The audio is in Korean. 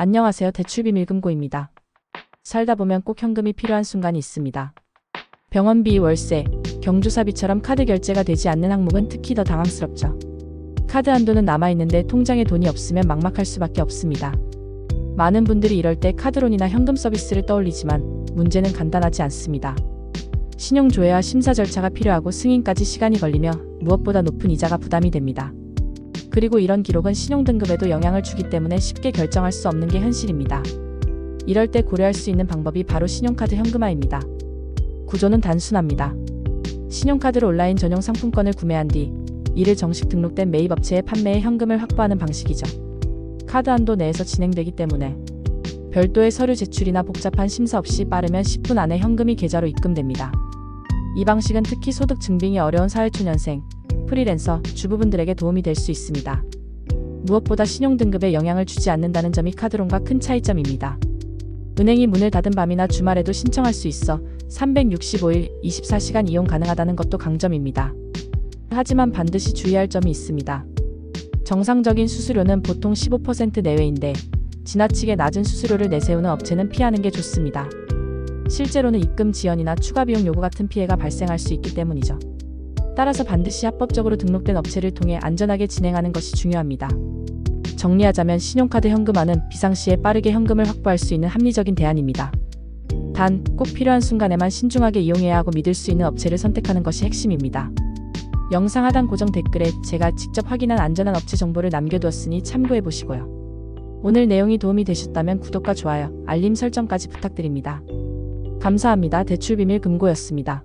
안녕하세요. 대출비 밀금고입니다. 살다 보면 꼭 현금이 필요한 순간이 있습니다. 병원비, 월세, 경주사비처럼 카드 결제가 되지 않는 항목은 특히 더 당황스럽죠. 카드 한도는 남아있는데 통장에 돈이 없으면 막막할 수밖에 없습니다. 많은 분들이 이럴 때 카드론이나 현금 서비스를 떠올리지만 문제는 간단하지 않습니다. 신용 조회와 심사 절차가 필요하고 승인까지 시간이 걸리며 무엇보다 높은 이자가 부담이 됩니다. 그리고 이런 기록은 신용 등급에도 영향을 주기 때문에 쉽게 결정할 수 없는 게 현실입니다. 이럴 때 고려할 수 있는 방법이 바로 신용카드 현금화입니다. 구조는 단순합니다. 신용카드로 온라인 전용 상품권을 구매한 뒤 이를 정식 등록된 매입 업체에 판매해 현금을 확보하는 방식이죠. 카드 한도 내에서 진행되기 때문에 별도의 서류 제출이나 복잡한 심사 없이 빠르면 10분 안에 현금이 계좌로 입금됩니다. 이 방식은 특히 소득 증빙이 어려운 사회초년생, 프리랜서, 주부분들에게 도움이 될 수 있습니다. 무엇보다 신용 등급에 영향을 주지 않는다는 점이 카드론과 큰 차이점입니다. 은행이 문을 닫은 밤이나 주말에도 신청할 수 있어 365일 24시간 이용 가능하다는 것도 강점입니다. 하지만 반드시 주의할 점이 있습니다. 정상적인 수수료는 보통 15% 내외인데 지나치게 낮은 수수료를 내세우는 업체는 피하는 게 좋습니다. 실제로는 입금 지연이나 추가 비용 요구 같은 피해가 발생할 수 있기 때문이죠. 따라서 반드시 합법적으로 등록된 업체를 통해 안전하게 진행하는 것이 중요합니다. 정리하자면 신용카드 현금화는 비상시에 빠르게 현금을 확보할 수 있는 합리적인 대안입니다. 단, 꼭 필요한 순간에만 신중하게 이용해야 하고 믿을 수 있는 업체를 선택하는 것이 핵심입니다. 영상 하단 고정 댓글에 제가 직접 확인한 안전한 업체 정보를 남겨두었으니 참고해 보시고요. 오늘 내용이 도움이 되셨다면 구독과 좋아요, 알림 설정까지 부탁드립니다. 감사합니다. 대출비밀 금고였습니다.